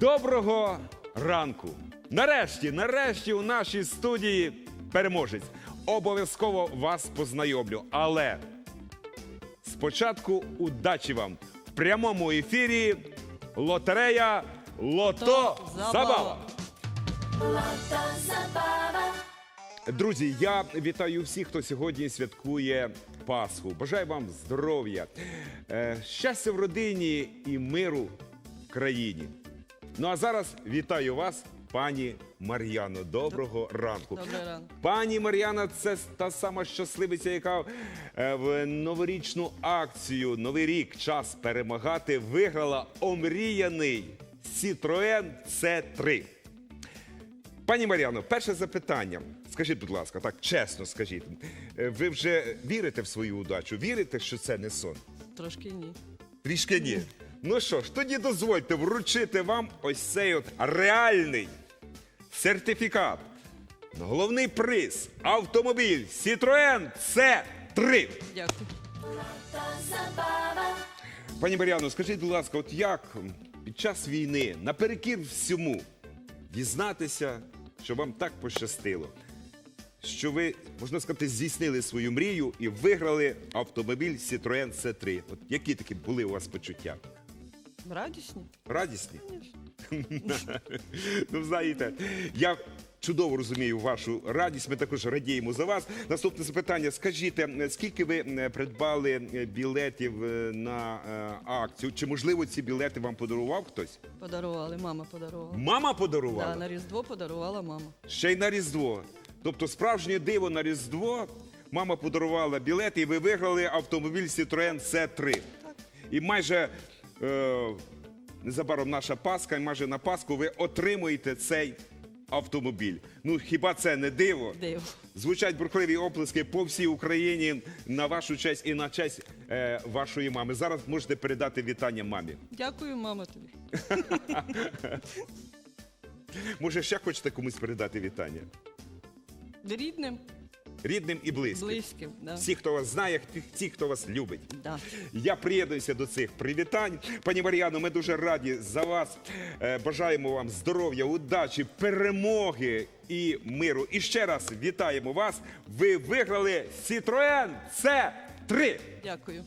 Доброго ранку! Нарешті, нарешті у нашій студії переможець. Обов'язково вас познайомлю. Але спочатку удачі вам в прямому ефірі лотерея Лото Забава. Забава. Друзі, я вітаю всіх, хто сьогодні святкує Пасху. Бажаю вам здоров'я, е, щастя в родині і миру в країні. Ну а зараз вітаю вас, пані Мар'яно. Доброго ранку. Добрий ранок. Пані Мар'яна, це та сама щасливиця, яка е, в новорічну акцію Новий рік час перемагати виграла омріяний Citroen C3. Пані Мар'яно, перше запитання. Скажіть, будь ласка, так чесно скажіть, е, ви вже вірите в свою удачу? Вірите, що це не сон? Трошки ні. Трішки ні. Ну що ж, тоді дозвольте вручити вам ось цей от реальний сертифікат. Головний приз автомобіль Citroen C3. Дякую. Пані Мар'яно, скажіть, будь ласка, от як під час війни наперекір всьому дізнатися, що вам так пощастило, що ви, можна сказати, здійснили свою мрію і виграли автомобіль Citroen C3. От які такі були у вас почуття? Радісні? Радісні? ну, знаєте, я чудово розумію вашу радість. Ми також радіємо за вас. Наступне запитання: скажіть, е, скільки ви е, придбали е, білетів на е, акцію? Чи можливо ці білети вам подарував хтось? Подарували, мама подарувала. Мама подарувала? Да, на Різдво подарувала мама. Ще й на Різдво. Тобто, справжнє диво на Різдво. Мама подарувала білети, і ви виграли автомобіль Citroen C3. І майже е, незабаром наша Пасха, і майже на Пасху ви отримуєте цей автомобіль. Ну хіба це не диво? Диво. Звучать бурхливі оплески по всій Україні на вашу честь і на честь е, вашої мами. Зараз можете передати вітання мамі. Дякую, мама, тобі. Може, ще хочете комусь передати вітання? Рідним, Рідним і близьким. близьким. Да. Всі, хто вас знає, ті- хто вас любить. Да. Я приєднуюся до цих привітань. Пані Мар'яно, ми дуже раді за вас. Е, Бажаємо вам здоров'я, удачі, перемоги і миру. І ще раз вітаємо вас. Ви виграли Citroen C3. Дякую.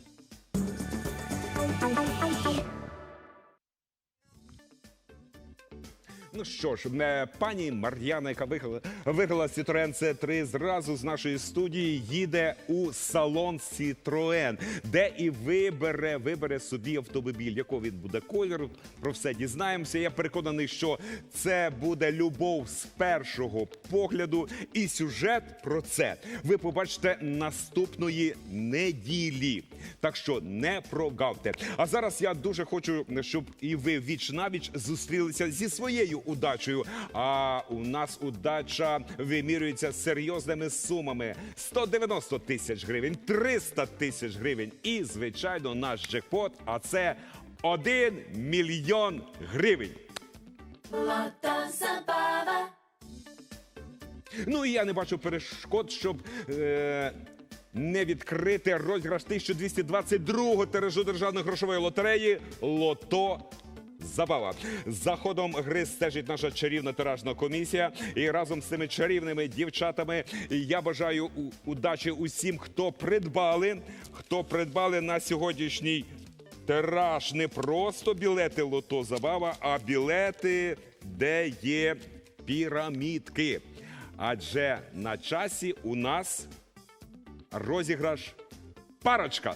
Ну що ж, е, пані Мар'яна, яка виграла, виграла Citroen C3, зразу з нашої студії їде у салон Citroen, де і вибере, вибере собі автомобіль, якого він буде кольору. Про все дізнаємося. Я переконаний, що це буде любов з першого погляду. І сюжет про це ви побачите наступної неділі. Так що не прогавте. А зараз я дуже хочу, щоб і ви віч навіч зустрілися зі своєю удачею. А у нас удача вимірюється серйозними сумами: 190 тисяч гривень, 300 тисяч гривень. І, звичайно, наш джекпот. А це 1 мільйон гривень. Ну і я не бачу перешкод, щоб е, не відкрити розіграш 1222-го тиражу державної грошової лотереї Лото. Забава за ходом гри стежить наша чарівна тиражна комісія. І разом з цими чарівними дівчатами я бажаю удачі усім, хто придбали, хто придбали на сьогоднішній тираж не просто білети Лото Забава, а білети, де є пірамідки. Адже на часі у нас розіграш парочка.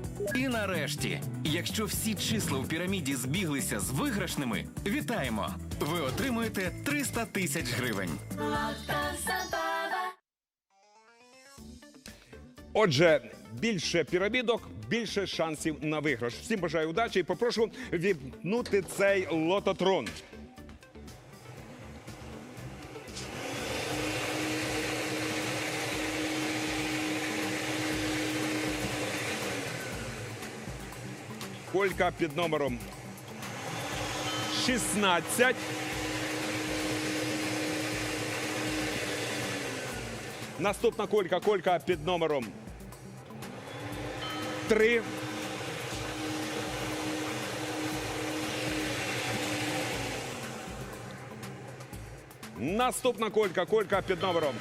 І нарешті, якщо всі числа в піраміді збіглися з виграшними, вітаємо! Ви отримуєте 300 тисяч гривень. Отже, більше пірамідок, більше шансів на виграш. Всім бажаю удачі і попрошу віпнути цей лототрон. Колька під номером 16. Наступна колька, колька під номером 3. Наступна колька, колька під номером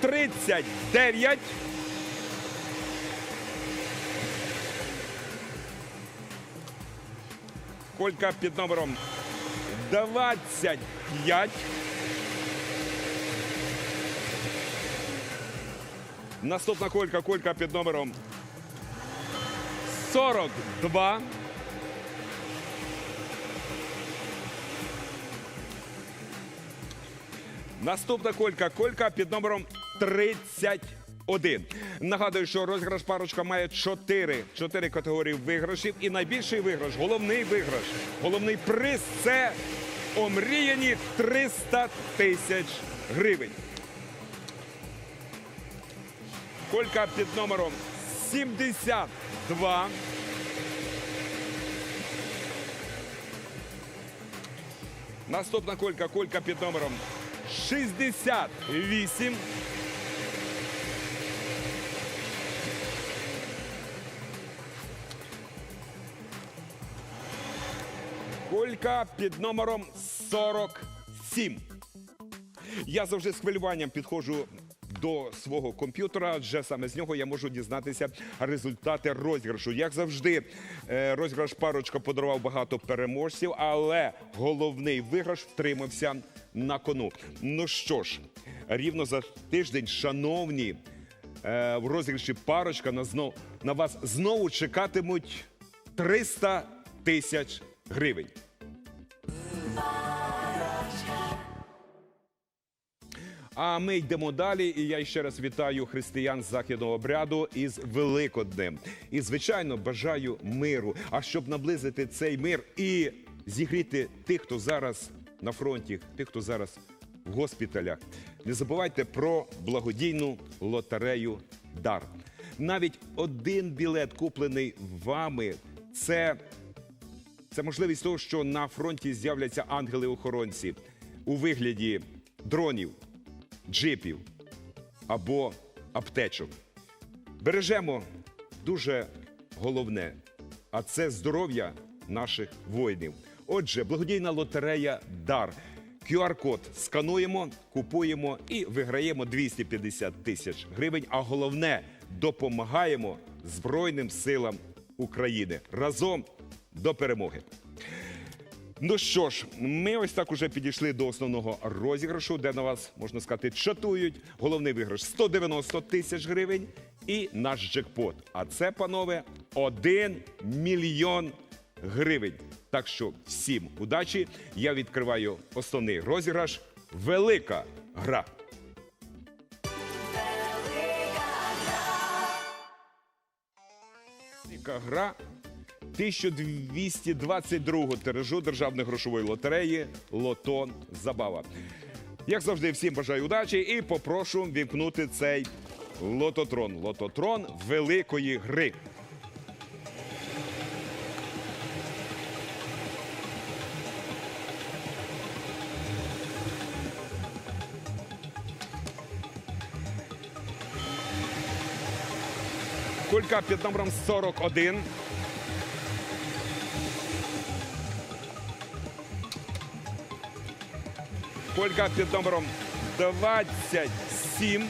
39. Колька під номером 25. Наступна колька, колька під номером 42. Наступна колька, колька під номером 31. Нагадую, що розіграш парочка має 4, 4 категорії виграшів. І найбільший виграш, головний виграш, головний приз це омріяні 300 тисяч гривень. Колька під номером 72. Наступна колька, колька під номером 68. Колька під номером 47. Я завжди з хвилюванням підходжу до свого комп'ютера, адже саме з нього я можу дізнатися результати розіграшу. Як завжди, е, розіграш парочка подарував багато переможців, але головний виграш втримався на кону. Ну що ж, рівно за тиждень, шановні, е, в розіграші парочка на, знов, на вас знову чекатимуть 300 тисяч гривень. А ми йдемо далі. І я ще раз вітаю християн з західного обряду із Великоднем. І звичайно бажаю миру. А щоб наблизити цей мир і зігріти тих, хто зараз на фронті, тих, хто зараз в госпіталях, не забувайте про благодійну лотерею Дар. Навіть один білет, куплений вами, це це можливість того, що на фронті з'являться ангели-охоронці у вигляді дронів, джипів або аптечок. Бережемо дуже головне, а це здоров'я наших воїнів. Отже, благодійна лотерея Дар. QR-код скануємо, купуємо і виграємо 250 тисяч гривень. А головне допомагаємо Збройним силам України разом до перемоги. Ну що ж, ми ось так уже підійшли до основного розіграшу, де на вас, можна сказати, чатують. Головний виграш 190 тисяч гривень і наш джекпот. А це, панове, 1 мільйон гривень. Так що всім удачі. Я відкриваю основний розіграш. Велика гра. Велика гра 1222 тиражу державної грошової лотереї Лотон Забава. Як завжди, всім бажаю удачі і попрошу вімкнути цей лототрон. Лототрон великої гри. Кулька під номером 41. Колька під номером 27.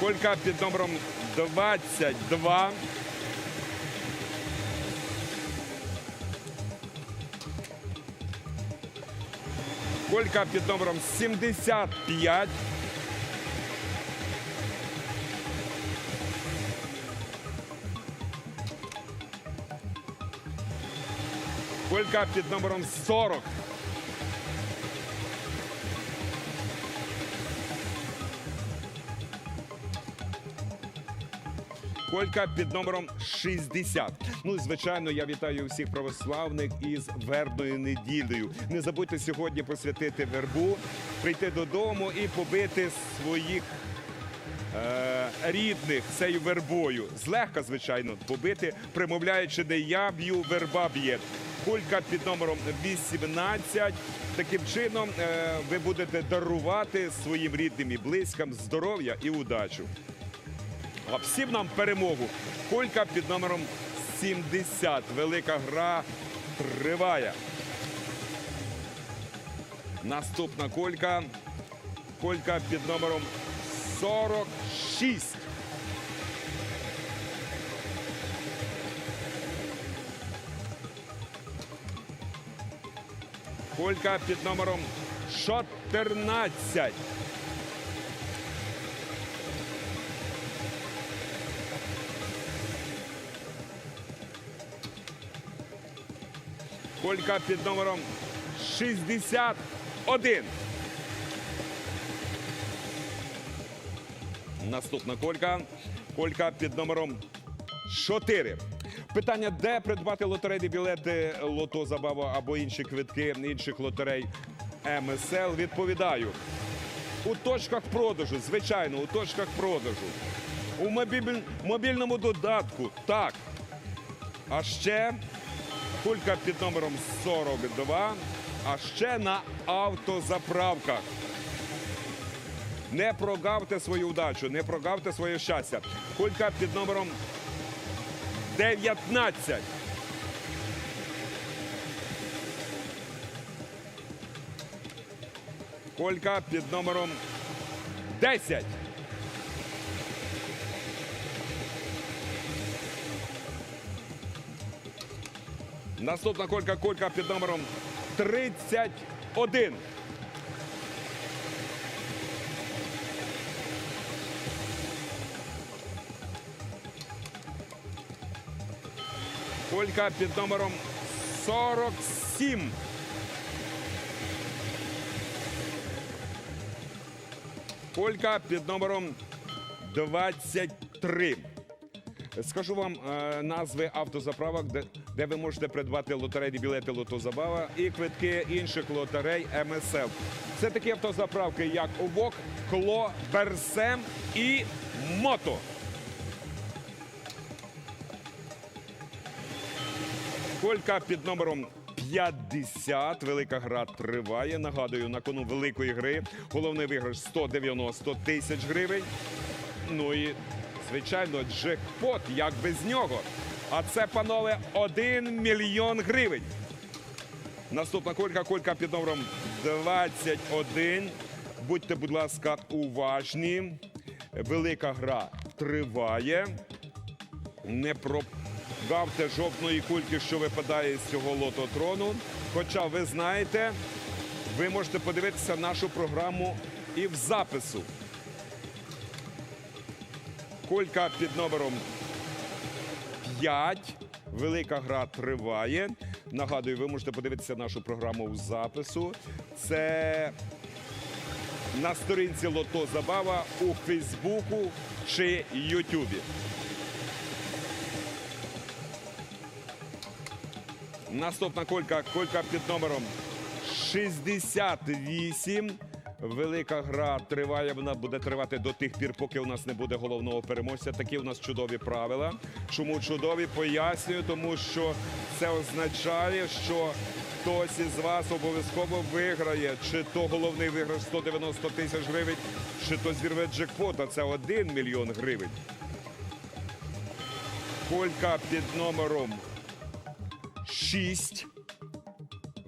Колька під номером 22. Колька під номером 75. Колька під номером 40. Колька під номером 60. Ну і звичайно, я вітаю всіх православних із вербною неділею. Не забудьте сьогодні посвятити вербу, прийти додому і побити своїх е, рідних цією вербою. Злегка, звичайно, побити, примовляючи, не я б'ю, верба б'є. Кулька під номером 18. Таким чином е, ви будете дарувати своїм рідним і близьким здоров'я і удачу. А всім нам перемогу. Колька під номером 70. Велика гра триває. Наступна колька. Колька під номером 46. Колька під номером 14. Колька під номером 61. Наступна колька. Колька під номером 4. Питання, де придбати лотерейні білети Лото Забава або інші квитки інших лотерей МСЛ. Відповідаю. У точках продажу, звичайно, у точках продажу. У мобільному додатку, так. А ще кулька під номером 42, а ще на автозаправках. Не прогавте свою удачу, не прогавте своє щастя. Кулька під номером 19. Колька під номером 10. Наступна колька, колька під номером 31. Колька під номером 47. Колька під номером 23. Скажу вам е, назви автозаправок, де, ви можете придбати лотерейні білети Лотозабава і квитки інших лотерей МСЛ. Це такі автозаправки, як Овок, Кло, Берсем і Мото. Колька під номером 50. Велика гра триває. Нагадую, на кону великої гри. Головний виграш 190 тисяч гривень. Ну і, звичайно, джекпот, як без нього. А це, панове, 1 мільйон гривень. Наступна колька, колька під номером 21. Будьте, будь ласка, уважні. Велика гра триває. Не прогавте жовтної кульки, що випадає з цього лототрону. Хоча ви знаєте, ви можете подивитися нашу програму і в запису. Колька під номером 5. Велика гра триває. Нагадую, ви можете подивитися нашу програму в запису. Це на сторінці Лото Забава у Фейсбуку чи Ютубі. Наступна колька, колька під номером 68. Велика гра триває. Вона буде тривати до тих пір, поки у нас не буде головного переможця. Такі у нас чудові правила. Чому чудові? Пояснюю, тому що це означає, що хтось із вас обов'язково виграє, чи то головний виграш 190 тисяч гривень, чи то зірве джекпот, а це 1 мільйон гривень. Колька під номером 6.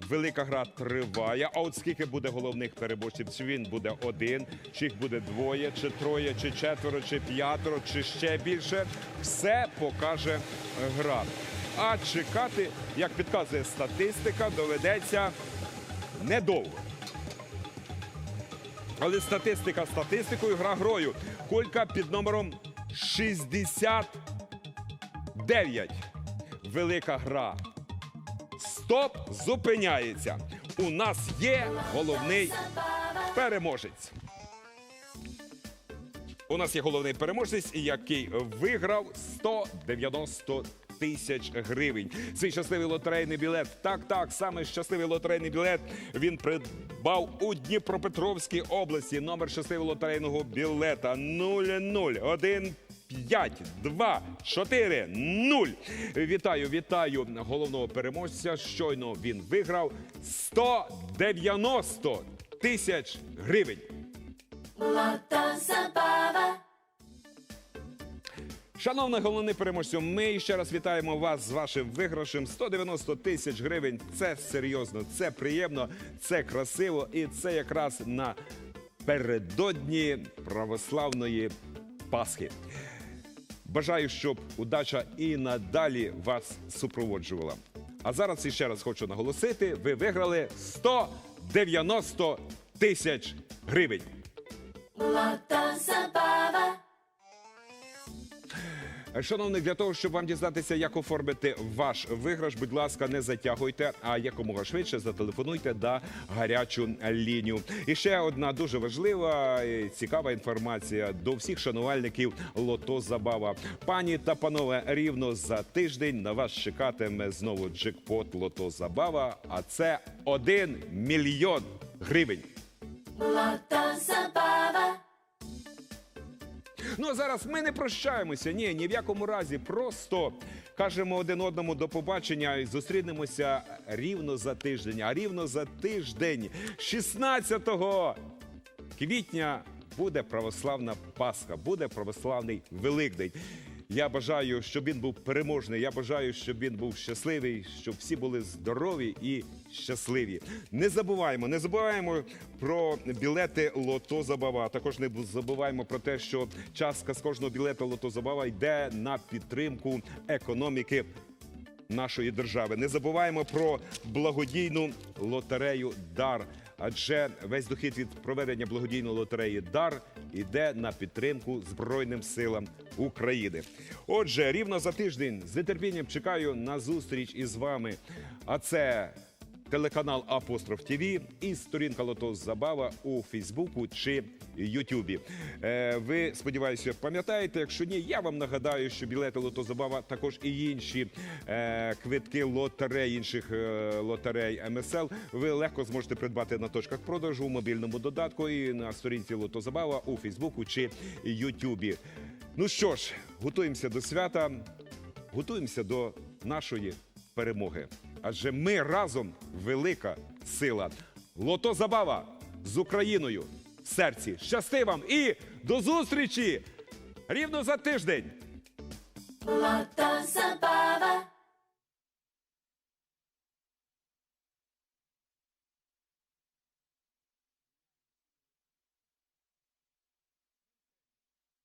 Велика гра триває. А от скільки буде головних переможців? Чи він буде один, чи їх буде двоє, чи троє, чи четверо, чи п'ятеро, чи ще більше. Все покаже гра. А чекати, як підказує статистика, доведеться недовго. Але статистика статистикою, гра грою. Кулька під номером 69. Велика гра. Стоп зупиняється. У нас є головний переможець. У нас є головний переможець, який виграв 190 тисяч гривень. Цей щасливий лотерейний білет. Так, так, саме щасливий лотерейний білет. Він придбав у Дніпропетровській області. Номер щасливого лотерейного білета 001 5, 2, 4, 0. Вітаю, вітаю головного переможця. Щойно він виграв 190 тисяч гривень. Шановний головний переможцю, ми ще раз вітаємо вас з вашим виграшем 190 тисяч гривень. Це серйозно, це приємно, це красиво, і це якраз на передодні православної Пасхи. Бажаю, щоб удача і надалі вас супроводжувала. А зараз іще раз хочу наголосити: ви виграли 190 тисяч гривень. Шановний, для того, щоб вам дізнатися, як оформити ваш виграш, будь ласка, не затягуйте, а якомога швидше зателефонуйте на гарячу лінію. І ще одна дуже важлива і цікава інформація до всіх шанувальників Лото Забава. Пані та панове, рівно за тиждень на вас чекатиме знову джекпот Лото Забава. А це 1 мільйон гривень. Ну а зараз ми не прощаємося. Ні, ні в якому разі. Просто кажемо один одному до побачення і зустрінемося рівно за тиждень. А рівно за тиждень, 16 квітня, буде православна Пасха, буде православний Великдень. Я бажаю, щоб він був переможний. Я бажаю, щоб він був щасливий, щоб всі були здорові і щасливі. Не забуваємо, не забуваємо про білети Лото Забава. Також не забуваємо про те, що частка з кожного білета Лото Забава йде на підтримку економіки нашої держави. Не забуваємо про благодійну лотерею Дар. Адже весь дохід від проведення благодійної лотереї Дар іде на підтримку Збройним силам України. Отже, рівно за тиждень з нетерпінням чекаю на зустріч із вами. А це телеканал Апостроф ТВ і сторінка Лото Забава у Фейсбуку чи Ютубі. Е, ви сподіваюся, пам'ятаєте. Якщо ні, я вам нагадаю, що білети Лото Забава також і інші е, квитки лотерей, інших е, лотерей МСЛ. Ви легко зможете придбати на точках продажу у мобільному додатку і на сторінці Лото Забава у Фейсбуку чи Ютубі. Ну що ж, готуємося до свята, готуємося до нашої перемоги. Адже ми разом велика сила. Лото Забава з Україною в серці. Щасти вам і до зустрічі! Рівно за тиждень! Лото Zabava.